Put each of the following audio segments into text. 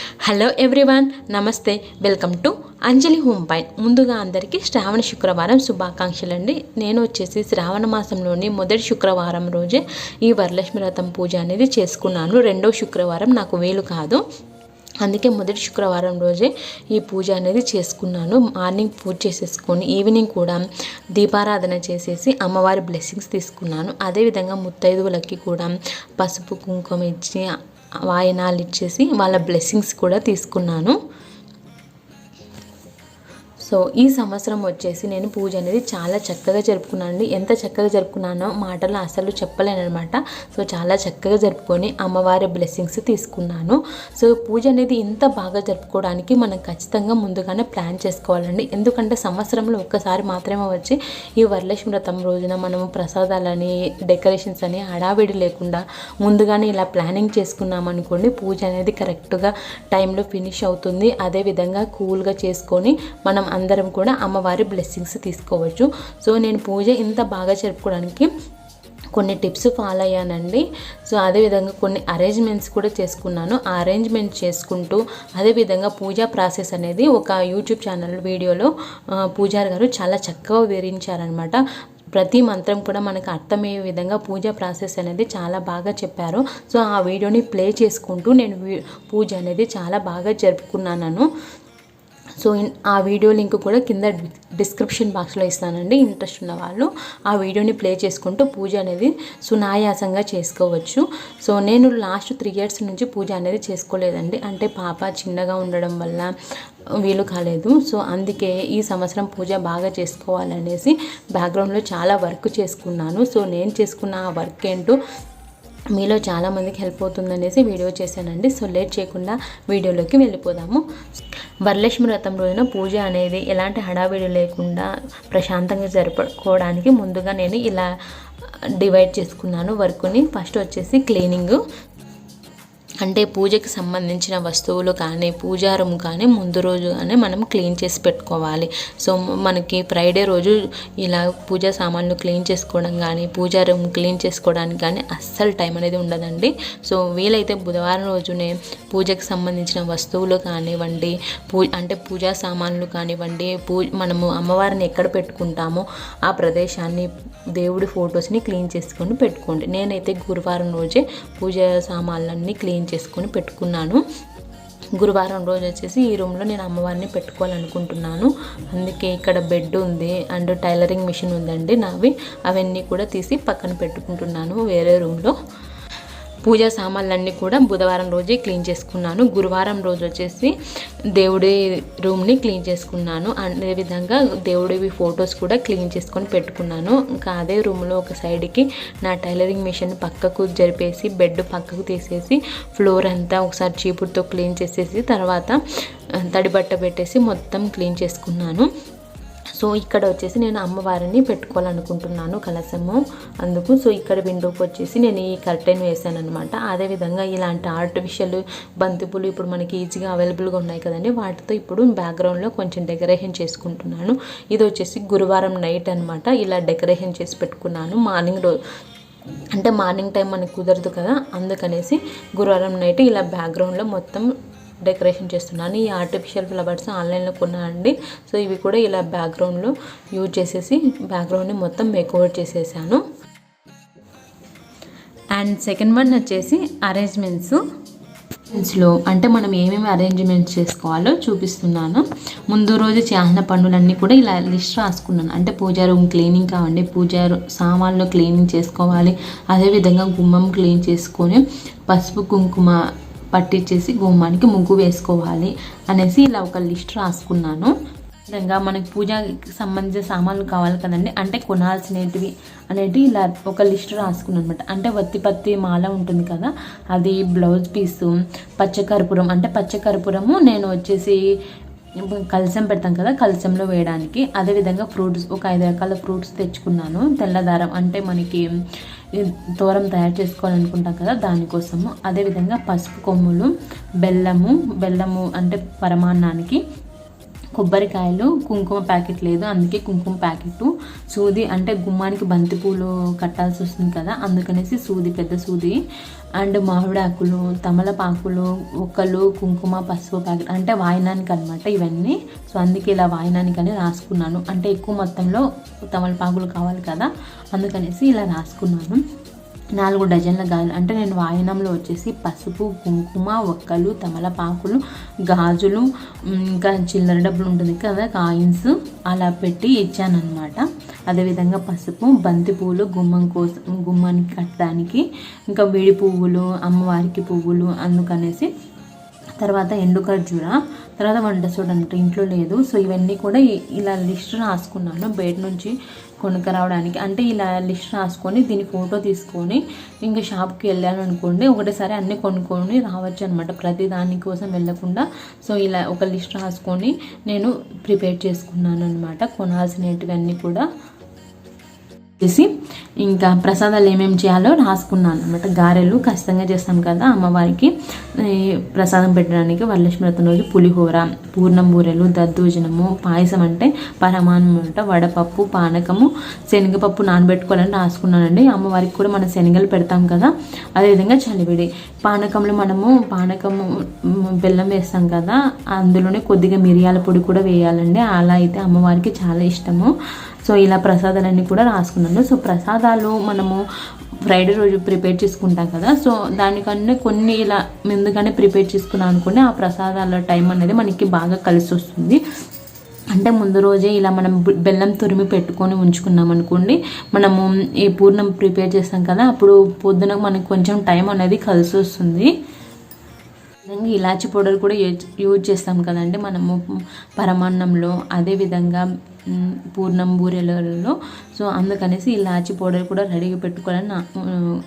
Hello everyone నమస్తే. Welcome to Anjali home పైన్ ముందుగా అందరికీ శ్రావణ శుక్రవారం శుభాకాంక్షలు అండి నేను వచ్చేసి శ్రావణ మాసంలోని మొదటి శుక్రవారం రోజే ఈ వరలక్ష్మి రథం పూజ అనేది చేసుకున్నాను. రెండో శుక్రవారం నాకు వీలు కాదు. అందుకే మొదటి శుక్రవారం రోజే ఈ పూజ అనేది చేసుకున్నాను. మార్నింగ్ పూజ చేసేసుకొని ఈవినింగ్ కూడా దీపారాధన చేసేసి అమ్మవారి బ్లెస్సింగ్స్ తీసుకున్నాను. అదేవిధంగా ముత్తైదువులకి కూడా పసుపు కుంకుమ ఇచ్చి వాయనాలు ఇచ్చేసి వాళ్ళ బ్లెస్సింగ్స్ కూడా తీసుకున్నాను. సో ఈ సంవత్సరం వచ్చేసి నేను పూజ అనేది చాలా చక్కగా జరుపుకున్నాను ఎంత చక్కగా జరుపుకున్నానో మాటలు అసలు చెప్పలేనమాట సో చాలా చక్కగా జరుపుకొని అమ్మవారి బ్లెస్సింగ్స్ తీసుకున్నాను. సో పూజ అనేది ఇంత బాగా జరుపుకోవడానికి మనం ఖచ్చితంగా ముందుగానే ప్లాన్ చేసుకోవాలండి. ఎందుకంటే సంవత్సరంలో ఒక్కసారి మాత్రమే వచ్చి ఈ వరలక్ష్మి వ్రతం రోజున మనము ప్రసాదాలని డెకరేషన్స్ అని హడావిడి లేకుండా ముందుగానే ఇలా ప్లానింగ్ చేసుకున్నామనుకోండి పూజ అనేది కరెక్ట్గా టైంలో ఫినిష్ అవుతుంది. అదేవిధంగా కూల్గా చేసుకొని మనం అందరం కూడా అమ్మవారి బ్లెస్సింగ్స్ తీసుకోవచ్చు. సో నేను పూజ ఇంత బాగా జరుపుకోవడానికి కొన్ని టిప్స్ ఫాలో అయ్యానండి. సో అదేవిధంగా కొన్ని అరేంజ్మెంట్స్ కూడా చేసుకున్నాను. ఆ అరేంజ్మెంట్ చేసుకుంటూ అదేవిధంగా పూజా ప్రాసెస్ అనేది ఒక యూట్యూబ్ ఛానల్ వీడియోలో పూజారి గారు చాలా చక్కగా వివరించారనమాట ప్రతి మంత్రం కూడా మనకు అర్థమయ్యే విధంగా పూజా ప్రాసెస్ అనేది చాలా బాగా చెప్పారు. సో ఆ వీడియోని ప్లే చేసుకుంటూ నేను పూజ అనేది చాలా బాగా జరుపుకున్నాను. సో ఆ వీడియో లింక్ కూడా కింద డిస్క్రిప్షన్ బాక్స్లో ఇస్తానండి. ఇంట్రెస్ట్ ఉన్న వాళ్ళు ఆ వీడియోని ప్లే చేసుకుంటూ పూజ అనేది సునాయాసంగా చేసుకోవచ్చు. సో నేను లాస్ట్ త్రీ ఇయర్స్ నుంచి పూజ అనేది చేసుకోలేదండి. అంటే పాప చిన్నగా ఉండడం వల్ల వీలు కాలేదు. సో అందుకే ఈ సంవత్సరం పూజ బాగా చేసుకోవాలనేసి బ్యాక్గ్రౌండ్లో చాలా వర్క్ చేసుకున్నాను. సో నేను చేసుకున్న ఆ వర్క్ ఏంటో మీలో చాలామందికి హెల్ప్ అవుతుందనేసి వీడియో చేశానండి. సో లేట్ చేయకుండా వీడియోలోకి వెళ్ళిపోదాము. వరలక్ష్మి వ్రతం రోజున పూజ అనేది ఎలాంటి హడావిడి లేకుండా ప్రశాంతంగా జరుపుకోవడానికి ముందుగా నేను ఇలా డివైడ్ చేసుకున్నాను. వర్క్ని ఫస్ట్ వచ్చేసి క్లీనింగ్ అంటే పూజకి సంబంధించిన వస్తువులు కానీ పూజారం కానీ ముందు రోజు కానీ మనం క్లీన్ చేసి పెట్టుకోవాలి. సో మనకి ఫ్రైడే రోజు ఇలా పూజా సామాన్లు క్లీన్ చేసుకోవడం కానీ పూజారం క్లీన్ చేసుకోవడానికి కానీ అస్సలు టైం అనేది ఉండదండి. సో వీలైతే బుధవారం రోజునే పూజకి సంబంధించిన వస్తువులు కానివ్వండి పూ అంటే పూజా సామాన్లు కానివ్వండి పూ మనము అమ్మవారిని ఎక్కడ పెట్టుకుంటామో ఆ ప్రదేశాన్ని దేవుడి ఫొటోస్ని క్లీన్ చేసుకొని పెట్టుకోండి. నేనైతే గురువారం రోజే పూజా సామాన్లన్నీ క్లీన్ చేసుకొని పెట్టుకున్నాను. గురువారం రోజు వచ్చేసి ఈ రూమ్లో నేను అమ్మవారిని పెట్టుకోవాలనుకుంటున్నాను. అందుకే ఇక్కడ బెడ్ ఉంది అండ్ టైలరింగ్ మిషన్ ఉందండి నావి. అవన్నీ కూడా తీసి పక్కన పెట్టుకుంటున్నాను వేరే రూమ్లో. పూజా సామాన్లన్నీ కూడా బుధవారం రోజే క్లీన్ చేసుకున్నాను. గురువారం రోజు వచ్చేసి దేవుడి రూమ్ని క్లీన్ చేసుకున్నాను. అదేవిధంగా దేవుడివి ఫొటోస్ కూడా క్లీన్ చేసుకొని పెట్టుకున్నాను. ఇంకా అదే రూమ్లో ఒక సైడ్కి నా టైలరింగ్ మిషన్ పక్కకు జరిపేసి బెడ్ పక్కకు తీసేసి ఫ్లోర్ అంతా ఒకసారి చీపుడుతో క్లీన్ చేసేసి తర్వాత తడి బట్ట పెట్టేసి మొత్తం క్లీన్ చేసుకున్నాను. సో ఇక్కడ వచ్చేసి నేను అమ్మవారిని పెట్టుకోవాలనుకుంటున్నాను కలసము అందుకు. సో ఇక్కడ విండోకి వచ్చేసి నేను ఈ కర్టెన్ వేసాను అనమాట అదేవిధంగా ఇలాంటి ఆర్టిఫిషియల్ బంతిపూలు ఇప్పుడు మనకి ఈజీగా అవైలబుల్గా ఉన్నాయి కదండి. వాటితో ఇప్పుడు బ్యాక్గ్రౌండ్లో కొంచెం డెకరేషన్ చేసుకుంటున్నాను. ఇది వచ్చేసి గురువారం నైట్ అనమాట ఇలా డెకరేషన్ చేసి పెట్టుకున్నాను. మార్నింగ్ రోజు అంటే మార్నింగ్ టైం మనకు కుదరదు కదా. అందుకనేసి గురువారం నైట్ ఇలా బ్యాక్గ్రౌండ్లో మొత్తం డెకరేషన్ చేస్తున్నాను. ఈ ఆర్టిఫిషియల్ ఫ్లవర్స్ ఆన్లైన్లో కొన్నానండి. సో ఇవి కూడా ఇలా బ్యాక్గ్రౌండ్లో యూజ్ చేసేసి బ్యాక్గ్రౌండ్ని మొత్తం మేకోవర్ చేసేసాను. అండ్ సెకండ్ వన్ వచ్చేసి అరేంజ్మెంట్స్లో అంటే మనం ఏమేమి అరేంజ్మెంట్స్ చేసుకోవాలో చూపిస్తున్నాను. ముందు రోజు చేసిన పనులన్నీ కూడా ఇలా లిస్ట్ రాసుకున్నాను. అంటే పూజా రూమ్ క్లీనింగ్ కావండి పూజా సామాన్లు క్లీనింగ్ చేసుకోవాలి. అదేవిధంగా గుమ్మం క్లీన్ చేసుకొని పసుపు కుంకుమ పట్టించేసి గుమ్మానికి ముగ్గు వేసుకోవాలి అనేసి ఇలా ఒక లిస్ట్ రాసుకున్నాను. విధంగా మనకి పూజకి సంబంధించిన సామాన్లు కావాలి కదండి అంటే కొనాల్సినవి అనేది ఇలా ఒక లిస్ట్ రాసుకున్నాను అనమాట అంటే వత్తి పత్తి మాల ఉంటుంది కదా అది బ్లౌజ్ పీసు పచ్చకర్పూరం అంటే పచ్చకర్పూరము నేను వచ్చేసి కలసం పెడతాం కదా కలసంలో వేయడానికి. అదేవిధంగా ఫ్రూట్స్ ఒక ఐదు రకాల ఫ్రూట్స్ తెచ్చుకున్నాను. తెల్లదారం అంటే మనకి తోరం తయారు చేసుకోవాలనుకుంటాం కదా దానికోసము. అదేవిధంగా పసుపు కొమ్ములు బెల్లము బెల్లము అంటే పరమాన్నానికి. కొబ్బరికాయలు కుంకుమ ప్యాకెట్ లేదు అందుకే కుంకుమ ప్యాకెట్. సూది అంటే గుమ్మానికి బంతిపూలు కట్టాల్సి వస్తుంది కదా అందుకనేసి సూది పెద్ద సూది. అండ్ మామిడాకులు తమలపాకులు ఒక్కలు కుంకుమ పసుపు ప్యాకెట్ అంటే వాయినానికి అనమాట ఇవన్నీ. సో అందుకే ఇలా వాయినానికి రాసుకున్నాను. అంటే ఎక్కువ మొత్తంలో తమలపాకులు కావాలి కదా అందుకనేసి ఇలా రాసుకున్నాను. నాలుగు డజన్ల గాజులు. అంటే నేను వాయనంలో వచ్చేసి పసుపు కుంకుమ ఒక్కలు తమలపాకులు గాజులు ఇంకా చిల్లర డబ్బులు ఉంటుంది కదా కాయిన్స్ అలా పెట్టి ఇచ్చానమాట అదేవిధంగా పసుపు బంతి పువ్వులు గుమ్మం కోసం గుమ్మానికి కట్టడానికి ఇంకా వేడి పువ్వులు అమ్మవారికి పువ్వులు అందుకనేసి. తర్వాత ఎండు ఖర్జూర తర్వాత వంట చూడండి అంటే ఇంట్లో లేదు. సో ఇవన్నీ కూడా ఇలా లిస్ట్ రాసుకున్నాను. బయట నుంచి కొనుక్క రావడానికి అంటే ఇలా లిస్ట్ రాసుకొని దీని ఫోటో తీసుకొని ఇంకా షాప్కి వెళ్ళాను అనుకోండి ఒకటేసారి అన్నీ కొనుక్కొని రావచ్చు అనమాట ప్రతి దానికోసం వెళ్ళకుండా. సో ఇలా ఒక లిస్ట్ రాసుకొని నేను ప్రిపేర్ చేసుకున్నాను అనమాట కొనాల్సినటువన్నీ కూడా. చేసి ఇంకా ప్రసాదాలు ఏమేమి చేయాలో రాసుకున్నాను అనమాట గారెలు ఖచ్చితంగా చేస్తాం కదా అమ్మవారికి. ప్రసాదం పెట్టడానికి వరలక్ష్మి వ్రతం రోజు పులిహోర పూర్ణం బూరెలు దద్దోజనము పాయసం అంటే పరమాన్నం అంట వడపప్పు పానకము శనగపప్పు నానబెట్టుకోవాలని రాసుకున్నానండి. అమ్మవారికి కూడా మనం శనగలు పెడతాం కదా అదేవిధంగా చలివిడి. పానకంలో మనము పానకము బెల్లం వేస్తాం కదా అందులోనే కొద్దిగా మిరియాల పొడి కూడా వేయాలండి. అలా అయితే అమ్మవారికి చాలా ఇష్టము. సో ఇలా ప్రసాదాలన్నీ కూడా రాసుకున్నాను. సో ప్రసాదాలు మనము ఫ్రైడే రోజు ప్రిపేర్ చేసుకుంటాం కదా. సో దానికన్నా కొన్ని ఇలా ముందుగానే ప్రిపేర్ చేసుకున్నాం అనుకుంటే ఆ ప్రసాదాల టైం అనేది మనకి బాగా కలిసి వస్తుంది. అంటే ముందు రోజే ఇలా మనం బెల్లం తురిమి పెట్టుకొని ఉంచుకున్నాం అనుకోండి మనము ఈ పూర్ణం ప్రిపేర్ చేస్తాం కదా అప్పుడు పొద్దున మనకు కొంచెం టైం అనేది కలిసి వస్తుంది. విధంగా ఇలాచి పౌడర్ కూడా యూజ్ యూజ్ చేస్తాం కదండి మనము. పరమాన్నంలో అదేవిధంగా పూర్ణం బూరెలలో. సో అందుకనేసి ఇలాచి పౌడర్ కూడా రెడీగా పెట్టుకోవాలని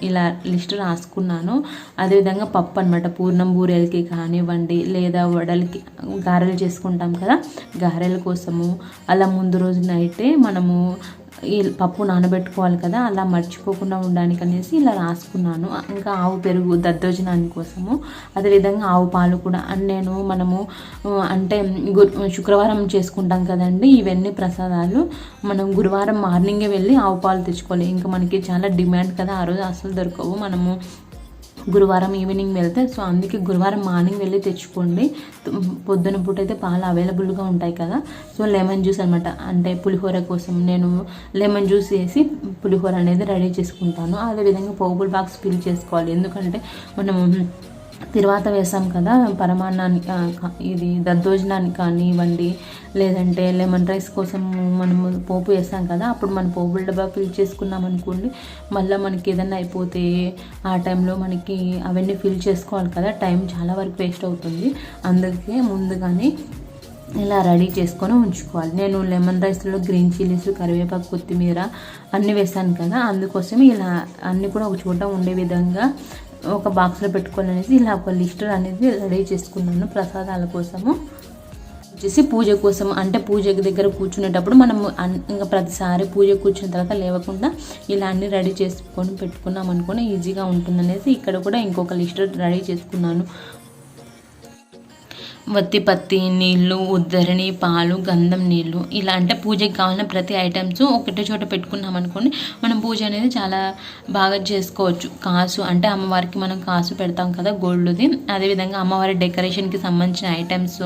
ఇలా లిస్ట్ రాసుకున్నాను. అదేవిధంగా పప్పు అనమాట పూర్ణం బూరెలకి కానివ్వండి లేదా వడలకి గారెలు చేసుకుంటాం కదా. గారెల కోసము. అలా ముందు రోజు నైటే మనము ఈ పప్పు నానబెట్టుకోవాలి కదా అలా మర్చిపోకుండా ఉండడానికి అనేసి ఇలా రాసుకున్నాను. ఇంకా ఆవు పెరుగు దద్దోజనాని కోసము. అదేవిధంగా ఆవు పాలు కూడా. అండ్ నేను మనము అంటే గు శుక్రవారం చేసుకుంటాం కదండి ఇవన్నీ ప్రసాదాలు. మనం గురువారం మార్నింగే వెళ్ళి ఆవు పాలు తెచ్చుకోవాలి. ఇంకా మనకి చాలా డిమాండ్ కదా ఆ రోజు అసలు దొరకవు. మనము గురువారం ఈవినింగ్ వెళ్తే సో అందుకే గురువారం మార్నింగ్ వెళ్ళి తెచ్చుకోండి. పొద్దున పూట అయితే పాలు అవైలబుల్గా ఉంటాయి కదా. సో లెమన్ జ్యూస్ అనమాట అంటే పులిహోర కోసం నేను లెమన్ జ్యూస్ వేసి పులిహోర అనేది రెడీ చేసుకుంటాను. అదేవిధంగా పోగుల్ బాక్స్ ఫిల్ చేసుకోవాలి. ఎందుకంటే మనం తిరువాత వేసాం కదా పరమాన్నానికి ఇది దద్దోజనానికి కానివ్వండి లేదంటే లెమన్ రైస్ కోసం మనము పోపు వేసాం కదా అప్పుడు మన పోపుల డబ్బా ఫిల్ చేసుకున్నాం అనుకోండి మళ్ళీ మనకి ఏదైనా అయిపోతే ఆ టైంలో మనకి అవన్నీ ఫిల్ చేసుకోవాలి కదా టైం చాలా వరకు వేస్ట్ అవుతుంది. అందుకే ముందుగానే ఇలా రెడీ చేసుకొని ఉంచుకోవాలి. నేను లెమన్ రైస్లో గ్రీన్ చిల్లీస్ కరివేపాకు కొత్తిమీర అన్నీ వేసాను కదా అందుకోసం ఇలా అన్నీ కూడా ఒక చోట ఉండే విధంగా ఒక బాక్స్లో పెట్టుకోవాలనేసి ఇలా ఒక లిస్ట్ అనేది రెడీ చేసుకున్నాను ప్రసాదాల కోసము. వచ్చేసి పూజ కోసం అంటే పూజ దగ్గర కూర్చునేటప్పుడు మనం ఇంకా ప్రతిసారి పూజ కూర్చున్న తర్వాత లేవకుండా ఇలా అన్ని రెడీ చేసుకొని పెట్టుకున్నాం అనుకుని ఈజీగా ఉంటుందనేసి ఇక్కడ కూడా ఇంకొక లిస్ట్ రెడీ చేసుకున్నాను. వత్తి పత్తి నీళ్ళు ఉద్దరిని పాలు గంధం నీళ్ళు. ఇలా అంటే పూజకి కావాల్సిన ప్రతి ఐటమ్స్ ఒకటే చోట పెట్టుకున్నాం అనుకోండి మనం పూజ అనేది చాలా బాగా చేసుకోవచ్చు. కాసు అంటే అమ్మవారికి మనం కాసు పెడతాం కదా గోల్డ్ది. అదేవిధంగా అమ్మవారి డెకరేషన్కి సంబంధించిన ఐటమ్స్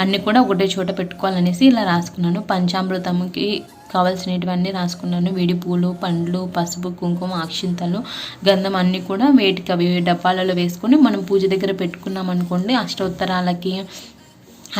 అన్నీ కూడా ఒకటే చోట పెట్టుకోవాలనేసి ఇలా రాసుకున్నాను. పంచామృతంకి కావాల్సినటువన్నీ రాసుకున్నాను. వేడి పూలు పండ్లు పసుపు కుంకుమ అక్షింతలు గంధం అన్నీ కూడా వేటికి అవి డబ్బాలలో వేసుకొని మనం పూజ దగ్గర పెట్టుకున్నాం అనుకోండి అష్టోత్తరాలకి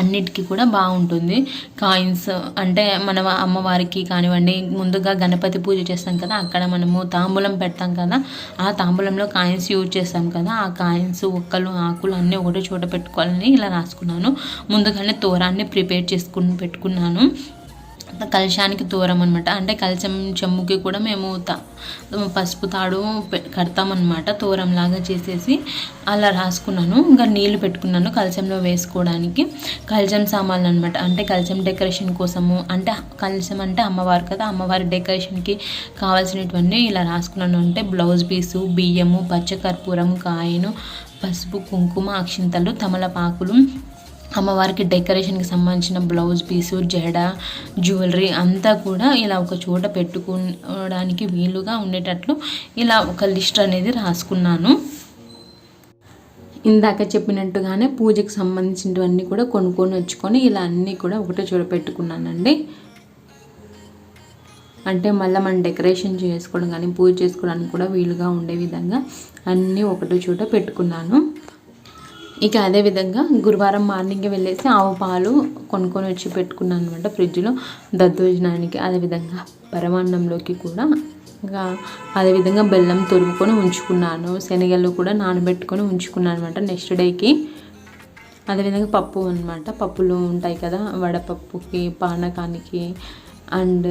అన్నిటికీ కూడా బాగుంటుంది. కాయిన్స్ అంటే మనం అమ్మవారికి కానివ్వండి ముందుగా గణపతి పూజ చేస్తాం కదా అక్కడ మనము తాంబూలం పెడతాం కదా ఆ తాంబూలంలో కాయిన్స్ యూజ్ చేస్తాం కదా ఆ కాయిన్స్ ఒక్కలు ఆకులు అన్నీ ఒకటే చోట పెట్టుకోవాలని ఇలా రాసుకున్నాను. ముందుగానే తోరాన్ని ప్రిపేర్ చేసుకుని పెట్టుకున్నాను. కలశానికి దూరం అనమాట అంటే కలశం చెమ్ముకి కూడా మేము పసుపు తాడు కడతామన్నమాట. తోరం లాగా చేసేసి అలా రాసుకున్నాను. ఇంకా నీళ్ళు పెట్టుకున్నాను కలశంలో వేసుకోవడానికి. కలశం సామాన్లు అనమాట అంటే కలశం డెకరేషన్ కోసము అంటే కలశం అంటే అమ్మవారు కదా అమ్మవారి డెకరేషన్కి కావాల్సినటువంటి ఇలా రాసుకున్నాను. అంటే బ్లౌజ్ పీసు బియ్యము పచ్చకర్పూరం కాయను పసుపు కుంకుమ అక్షింతలు తమలపాకులు అమ్మవారికి డెకరేషన్కి సంబంధించిన బ్లౌజ్ పీసు జడ జ్యువెలరీ అంతా కూడా ఇలా ఒక చోట పెట్టుకోవడానికి వీలుగా ఉండేటట్లు ఇలా ఒక లిస్ట్ అనేది రాసుకున్నాను. ఇందాక చెప్పినట్టుగానే పూజకు సంబంధించినవన్నీ కూడా కొనుక్కొని వచ్చుకొని ఇలా అన్నీ కూడా ఒకటే చోట పెట్టుకున్నానండి. అంటే మళ్ళీ మనం డెకరేషన్ చేసుకోవడం కానీ పూజ చేసుకోవడానికి కూడా వీలుగా ఉండే విధంగా అన్నీ ఒకటే చోట పెట్టుకున్నాను. ఇక అదేవిధంగా గురువారం మార్నింగ్ వెళ్ళేసి ఆవు పాలు కొనుక్కొని వచ్చి పెట్టుకున్నాను అనమాట ఫ్రిడ్జ్లో దద్దోజనానికి. అదేవిధంగా పరమాన్నంలోకి కూడా ఇంకా అదేవిధంగా బెల్లం తురుముకొని ఉంచుకున్నాను. శనగలు కూడా నానబెట్టుకొని ఉంచుకున్నాను అనమాట నెక్స్ట్ డేకి. అదేవిధంగా పప్పు అనమాట పప్పులు ఉంటాయి కదా వడపప్పుకి పానకానికి అండ్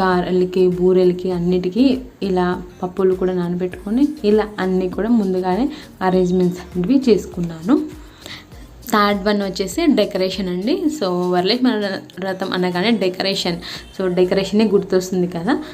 గారెలకి బూరెలకి అన్నిటికీ ఇలా పప్పులు కూడా నానబెట్టుకొని ఇలా అన్నీ కూడా ముందుగానే అరేంజ్మెంట్స్ అనేవి చేసుకున్నాను. థర్డ్ వన్ వచ్చేసి డెకరేషన్ అండి. సో వరలక్ష్మి రథం అనగానే డెకరేషన్ సో డెకరేషనే గుర్తొస్తుంది కదా.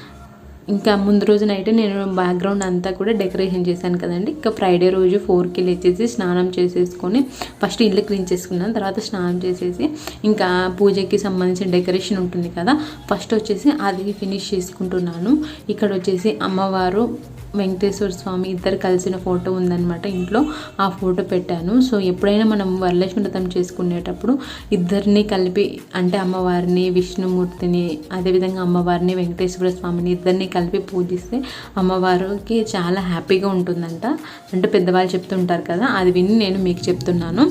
ఇంకా ముందు రోజు నైట్ నేను బ్యాక్గ్రౌండ్ అంతా కూడా డెకరేషన్ చేశాను కదండి. ఇంకా ఫ్రైడే రోజు ఫోర్కి లేచేసి స్నానం చేసేసుకొని ఫస్ట్ ఇల్లు క్లీన్ చేసుకున్నాను. తర్వాత స్నానం చేసేసి ఇంకా పూజకి సంబంధించిన డెకరేషన్ ఉంటుంది కదా ఫస్ట్ వచ్చేసి అది ఫినిష్ చేసుకుంటున్నాను. ఇక్కడ వచ్చేసి అమ్మవారు వెంకటేశ్వర స్వామి ఇద్దరు కలిసిన ఫోటో ఉందన్నమాట ఇంట్లో. ఆ ఫోటో పెట్టాను. సో ఎప్పుడైనా మనం వరలక్ష్మి వ్రతం చేసుకునేటప్పుడు ఇద్దరిని కలిపి అంటే అమ్మవారిని విష్ణుమూర్తిని అదేవిధంగా అమ్మవారిని వెంకటేశ్వర స్వామిని ఇద్దరిని కలిపి పూజిస్తే అమ్మవారికి చాలా హ్యాపీగా ఉంటుందంట. అంటే పెద్దవాళ్ళు చెప్తుంటారు కదా అది విని నేను మీకు చెప్తున్నాను.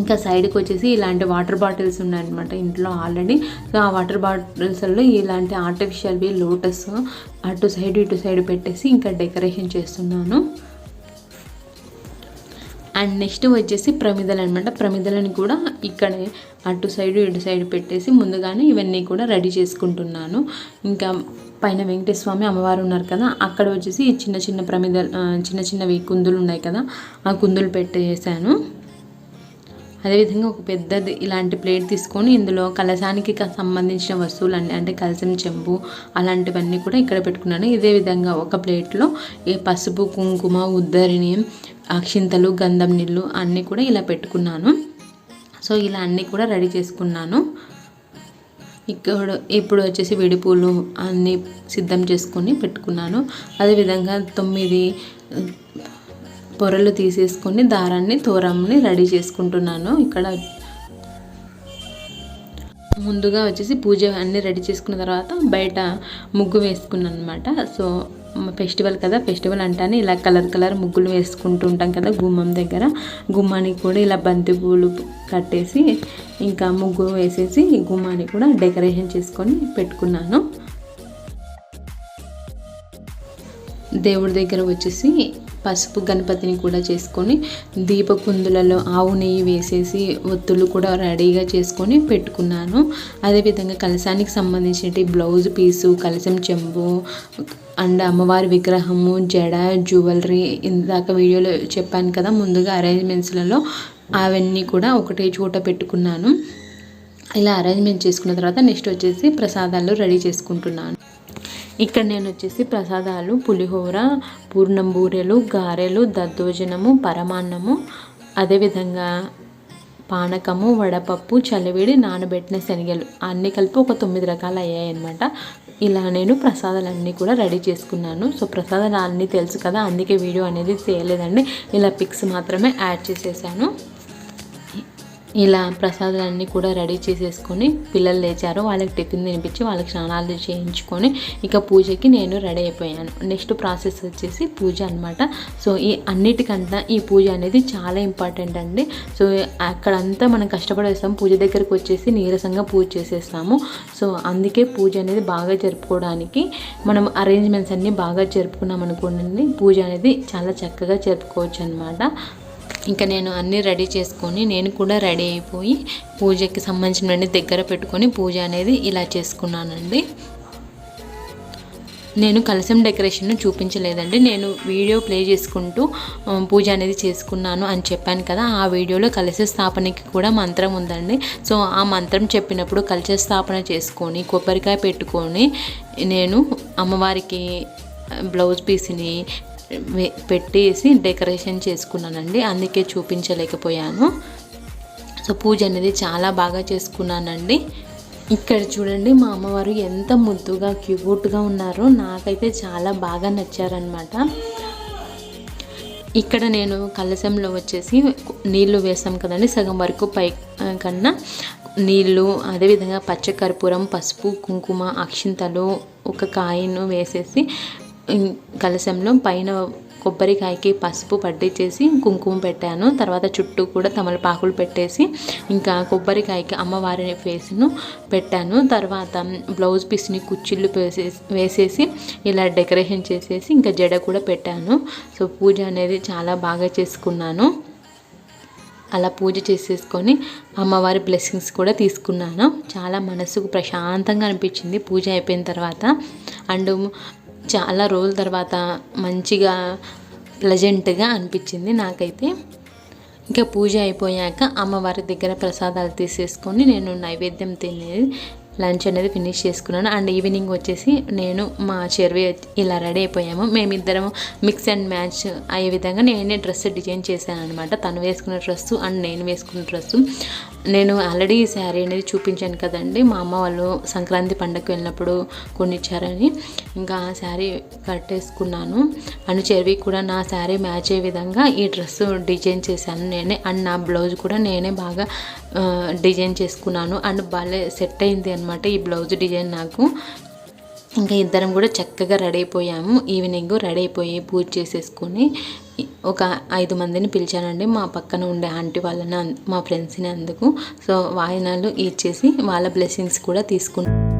ఇంకా సైడ్కి వచ్చేసి ఇలాంటి వాటర్ బాటిల్స్ ఉన్నాయన్నమాట ఇంట్లో ఆల్రెడీ సో ఆ వాటర్ బాటిల్స్లో ఇలాంటి ఆర్టిఫిషియల్వి లోటస్ అటు సైడ్ ఇటు సైడ్ పెట్టేసి ఇంకా డెకరేషన్ చేస్తున్నాను. అండ్ నెక్స్ట్ వచ్చేసి ప్రమిదలు అనమాట ప్రమిదలని కూడా ఇక్కడే అటు సైడ్ ఇటు సైడ్ పెట్టేసి ముందుగానే ఇవన్నీ కూడా రెడీ చేసుకుంటున్నాను. ఇంకా పైన వెంకటేశ్వర స్వామి అమ్మవారు ఉన్నారు కదా అక్కడ వచ్చేసి చిన్న చిన్న ప్రమిద చిన్న చిన్నవి కుందులు ఉన్నాయి కదా ఆ కుందులు పెట్టేసాను. అదేవిధంగా ఒక పెద్దది ఇలాంటి ప్లేట్ తీసుకొని ఇందులో కలశానికి సంబంధించిన వస్తువులు అన్నీ అంటే కలసం చెంబు అలాంటివన్నీ కూడా ఇక్కడ పెట్టుకున్నాను. ఇదే విధంగా ఒక ప్లేట్లో ఈ పసుపు కుంకుమ ఉద్దరిని అక్షింతలు గంధం నీళ్ళు అన్నీ కూడా ఇలా పెట్టుకున్నాను. సో ఇలా అన్నీ కూడా రెడీ చేసుకున్నాను. ఇక్కడ ఇప్పుడు వచ్చేసి విడిపూలు అన్నీ సిద్ధం చేసుకొని పెట్టుకున్నాను. అదేవిధంగా తొమ్మిది పొరలు తీసేసుకొని దారాన్ని తోరంని రెడీ చేసుకుంటున్నాను. ఇక్కడ ముందుగా వచ్చేసి పూజ అన్నీ రెడీ చేసుకున్న తర్వాత బయట ముగ్గు వేసుకున్నాను అనమాట సో ఫెస్టివల్ కదా ఫెస్టివల్ అంటానే ఇలా కలర్ కలర్ ముగ్గులు వేసుకుంటూ ఉంటాం కదా గుమ్మం దగ్గర. గుమ్మానికి కూడా ఇలా బంతి పూలు కట్టేసి ఇంకా ముగ్గు వేసేసి గుమ్మానికి కూడా డెకరేషన్ చేసుకొని పెట్టుకున్నాను. దేవుడి దగ్గర వచ్చేసి పసుపు గణపతిని కూడా చేసుకొని దీపకుందులలో ఆవు నెయ్యి వేసేసి ఒత్తులు కూడా రెడీగా చేసుకొని పెట్టుకున్నాను. అదేవిధంగా కలశానికి సంబంధించిన బ్లౌజ్ పీసు కలశం చెంబు అండ్ అమ్మవారి విగ్రహము జడ జ్యువెలరీ ఇందాక వీడియోలో చెప్పాను కదా ముందుగా అరేంజ్మెంట్స్లలో అవన్నీ కూడా ఒకటే చోట పెట్టుకున్నాను. ఇలా అరేంజ్మెంట్ చేసుకున్న తర్వాత నెక్స్ట్ వచ్చేసి ప్రసాదాలు రెడీ చేసుకుంటున్నాను. ఇక్కడ నేను వచ్చేసి ప్రసాదాలు పులిహోర పూర్ణం బూరెలు గారెలు దద్దోజనము పరమాన్నము అదేవిధంగా పానకము వడపప్పు చలివిడి నానబెట్టిన శనగలు. అన్నీ కలిపి ఒక తొమ్మిది రకాలు అయ్యాయన్నమాట. ఇలా నేను ప్రసాదాలన్నీ కూడా రెడీ చేసుకున్నాను. సో ప్రసాదాలు అన్నీ తెలుసు కదా అందుకే వీడియో అనేది చేయలేదండి. ఇలా పిక్స్ మాత్రమే యాడ్ చేసేసాను. ఇలా ప్రసాదాలన్నీ కూడా రెడీ చేసేసుకొని పిల్లలు లేచారు వాళ్ళకి టిఫిన్ తినిపించి వాళ్ళకి స్నానాలు చేయించుకొని ఇక పూజకి నేను రెడీ అయిపోయాను. నెక్స్ట్ ప్రాసెస్ వచ్చేసి పూజ అనమాట సో ఈ అన్నిటికంతా ఈ పూజ అనేది చాలా ఇంపార్టెంట్ అండి. సో అక్కడంతా మనం కష్టపడేస్తాం పూజ దగ్గరకు వచ్చేసి నీరసంగా పూజ చేసేస్తాము. సో అందుకే పూజ అనేది బాగా జరుపుకోవడానికి మనం అరేంజ్మెంట్స్ అన్నీ బాగా జరుపుకున్నాం అనుకోండి పూజ అనేది చాలా చక్కగా జరుపుకోవచ్చు అనమాట ఇంకా నేను అన్నీ రెడీ చేసుకొని నేను కూడా రెడీ అయిపోయి పూజకి సంబంధించినవన్నీ దగ్గర పెట్టుకొని పూజ అనేది ఇలా చేసుకున్నానండి. నేను కలసం డెకరేషన్ చూపించలేదండి. నేను వీడియో ప్లే చేసుకుంటూ పూజ అనేది చేసుకున్నాను అని చెప్పాను కదా. ఆ వీడియోలో కలశ స్థాపనకి కూడా మంత్రం ఉందండి. సో ఆ మంత్రం చెప్పినప్పుడు కలశ స్థాపన చేసుకొని కొబ్బరికాయ పెట్టుకొని నేను అమ్మవారికి బ్లౌజ్ పీస్ని పెట్టేసి డెకరేషన్ చేసుకున్నానండి. అందుకే చూపించలేకపోయాను. సో పూజ అనేది చాలా బాగా చేసుకున్నానండి. ఇక్కడ చూడండి మా అమ్మవారు ఎంత ముద్దుగా క్యూట్గా ఉన్నారో నాకైతే చాలా బాగా నచ్చారనమాట ఇక్కడ నేను కలశంలో వచ్చేసి నీళ్ళు వేసాం కదండి సగం వరకు పై కన్నా నీళ్ళు అదేవిధంగా పచ్చకర్పూరం పసుపు కుంకుమ అక్షింతలు ఒక కాయను వేసేసి కలశంలో పైన కొబ్బరికాయకి పసుపు పట్టించేసి కుంకుమ పెట్టాను. తర్వాత చుట్టూ కూడా తమలపాకులు పెట్టేసి ఇంకా కొబ్బరికాయకి అమ్మవారి ఫేస్ను పెట్టాను. తర్వాత బ్లౌజ్ పీస్ని కుచ్చిళ్ళు వేసేసి వేసేసి ఇలా డెకరేషన్ చేసేసి ఇంకా జడ కూడా పెట్టాను. సో పూజ అనేది చాలా బాగా చేసుకున్నాను. అలా పూజ చేసేసుకొని అమ్మవారి బ్లెస్సింగ్స్ కూడా తీసుకున్నాను. చాలా మనసుకు ప్రశాంతంగా అనిపించింది. పూజ అయిపోయిన తర్వాత అండ్ చాలా రోజుల తర్వాత మంచిగా ప్లజెంట్గా అనిపించింది నాకైతే. ఇంకా పూజ అయిపోయాక అమ్మవారి దగ్గర ప్రసాదాలు తీసేసుకొని నేను నైవేద్యం తినేది లంచ్ అనేది ఫినిష్ చేసుకున్నాను. అండ్ ఈవినింగ్ వచ్చేసి నేను మా చెరువు ఇలా రెడీ అయిపోయాము. మేమిద్దరం మిక్స్ అండ్ మ్యాచ్ అయ్యే విధంగా నేనే డ్రెస్ డిజైన్ చేశాను అనమాట తను వేసుకున్న డ్రెస్సు అండ్ నేను వేసుకున్న డ్రెస్సు. నేను ఆల్రెడీ ఈ శారీ అనేది చూపించాను కదండి. మా అమ్మ వాళ్ళు సంక్రాంతి పండగకి వెళ్ళినప్పుడు కొనిచ్చారని. ఇంకా ఆ శారీ కట్టేసుకున్నాను. అండ్ చెర్వి కూడా నా శారీ మ్యాచ్ అయ్యే విధంగా ఈ డ్రెస్ డిజైన్ చేశాను నేనే. అండ్ నా బ్లౌజ్ కూడా నేనే బాగా డిజైన్ చేసుకున్నాను. అండ్ భలే సెట్ అయింది అనమాట ఈ బ్లౌజ్ డిజైన్ నాకు. ఇంకా ఇద్దరం కూడా చక్కగా రెడీ అయిపోయాము. ఈవినింగ్ రెడీ అయిపోయి పూజ చేసేసుకొని ఒక ఐదు మందిని పిలిచానండి. మా పక్కన ఉండే ఆంటీ వాళ్ళని మా ఫ్రెండ్స్ని అందుకు. సో వాయినాలు ఇచ్చేసి వాళ్ళ బ్లెస్సింగ్స్ కూడా తీసుకున్నాను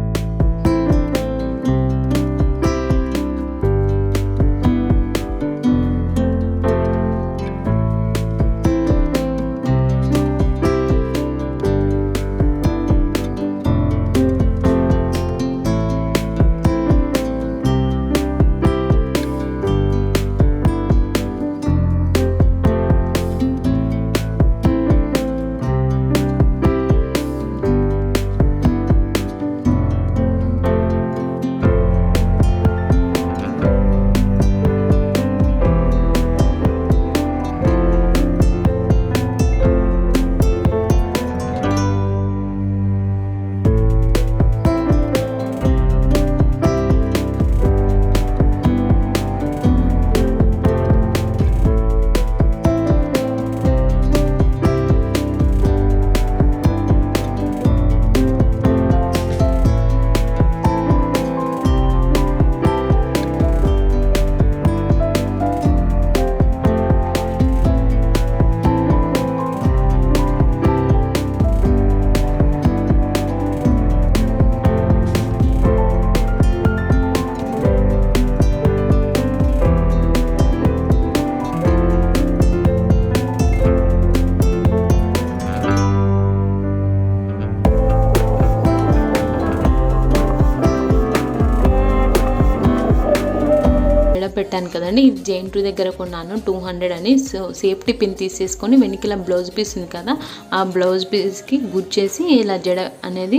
పెట్టాను కదండి. ఇది జైన్ టూ దగ్గర కొన్నాను. టూ హండ్రెడ్ అని. సో సేఫ్టీ పిన్ తీసేసుకొని వెనకాల బ్లౌజ్ పీస్ ఉంది కదా ఆ బ్లౌజ్ పీస్కి గుచ్చేసి ఇలా జడ అనేది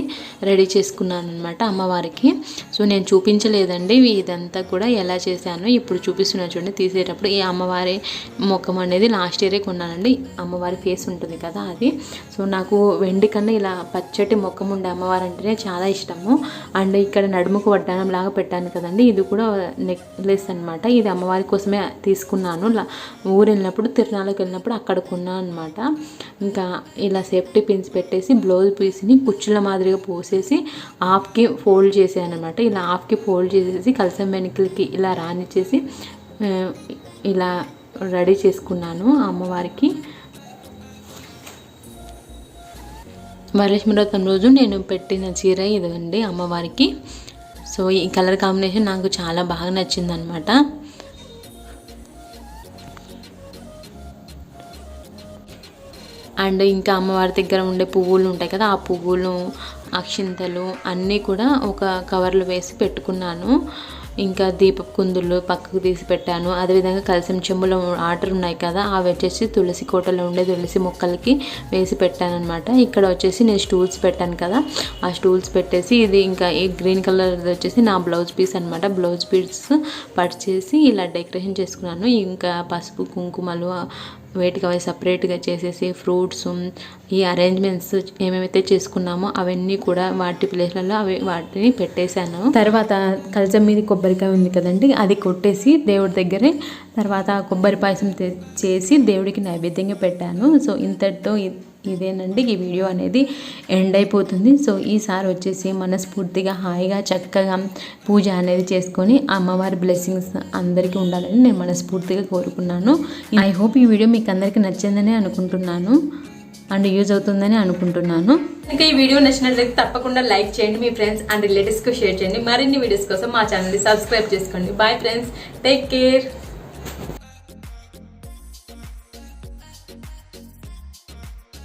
రెడీ చేసుకున్నాను అనమాట అమ్మవారికి. సో నేను చూపించలేదండి. ఇదంతా కూడా ఎలా చేశాను ఇప్పుడు చూపిస్తున్నాను చూడండి. తీసేటప్పుడు ఈ అమ్మవారి ముఖం అనేది లాస్ట్ ఇయరే కొన్నానండి. అమ్మవారి ఫేస్ ఉంటుంది కదా అది. సో నాకు వెండి కన్నా ఇలా పచ్చటి ముఖం ఉండే అమ్మవారు అంటేనే చాలా ఇష్టము. అండ్ ఇక్కడ నడుముకు వడ్డానం లాగా పెట్టాను కదండి. ఇది కూడా నెక్లెస్ అనమాట ఇది అమ్మవారి కోసమే తీసుకున్నాను. ఊరు వెళ్ళినప్పుడు తిరునాళ్ళకి వెళ్ళినప్పుడు అక్కడ కొన్నాను అనమాట ఇంకా ఇలా సేఫ్టీ పిన్స్ పెట్టేసి బ్లౌజ్ పీస్ని కుచ్చుల మాదిరిగా పోసేసి హాఫ్కి ఫోల్డ్ చేసాను అనమాట ఇలా హాఫ్కి ఫోల్డ్ చేసేసి కలసం వెనుకలకి ఇలా రానిచ్చేసి ఇలా రెడీ చేసుకున్నాను అమ్మవారికి. వరలక్ష్మి వ్రతం రోజు నేను పెట్టిన చీర ఇదండి అమ్మవారికి. సో ఈ కలర్ కాంబినేషన్ నాకు చాలా బాగా నచ్చిందనమాట అండ్ ఇంకా అమ్మవారి దగ్గర ఉండే పువ్వులు ఉంటాయి కదా ఆ పువ్వులు అక్షింతలు అన్నీ కూడా ఒక కవర్లో వేసి పెట్టుకున్నాను. ఇంకా దీపపు కుందులు పక్కకు తీసి పెట్టాను. అదేవిధంగా కలసం చెంబులో ఆర్డర్ ఉన్నాయి కదా అవి వచ్చేసి తులసి కోటలో ఉండే తులసి మొక్కలకి వేసి పెట్టాను అనమాట ఇక్కడ వచ్చేసి నేను స్టూల్స్ పెట్టాను కదా ఆ స్టూల్స్ పెట్టేసి ఇది ఇంకా ఈ గ్రీన్ కలర్ వచ్చేసి నా బ్లౌజ్ పీస్ అనమాట బ్లౌజ్ పీస్ పర్చేసి ఇలా డెకరేషన్ చేసుకున్నాను. ఇంకా పసుపు కుంకుమలు వేటికి అవి సపరేట్గా చేసేసి ఫ్రూట్స్ ఈ అరేంజ్మెంట్స్ ఏమేమైతే చేసుకున్నామో అవన్నీ కూడా వాటి ప్లేస్లలో అవి వాటిని పెట్టేశాను. తర్వాత కలసం మీద కొబ్బరికాయ ఉంది కదండి అది కొట్టేసి దేవుడి దగ్గరే తర్వాత కొబ్బరి పాయసం చేసి దేవుడికి నైవేద్యంగా పెట్టాను. సో ఇంతటితో ఇదేనండి. ఈ వీడియో అనేది ఎండ్ అయిపోతుంది. సో ఈసారి వచ్చేసి మనస్ఫూర్తిగా హాయిగా చక్కగా పూజ అనేది చేసుకొని అమ్మవారి బ్లెస్సింగ్స్ అందరికీ ఉండాలని నేను మనస్ఫూర్తిగా కోరుకున్నాను. ఐ హోప్ ఈ వీడియో మీకు అందరికీ నచ్చిందని అనుకుంటున్నాను. అండ్ యూజ్ అవుతుందని అనుకుంటున్నాను. ఇంకా ఈ వీడియో నచ్చినట్లయితే తప్పకుండా లైక్ చేయండి మీ ఫ్రెండ్స్ అండ్ రిలేటివ్స్కి షేర్ చేయండి. మరిన్ని వీడియోస్ కోసం మా ఛానల్ని సబ్స్క్రైబ్ చేసుకోండి. Bye friends. Take care.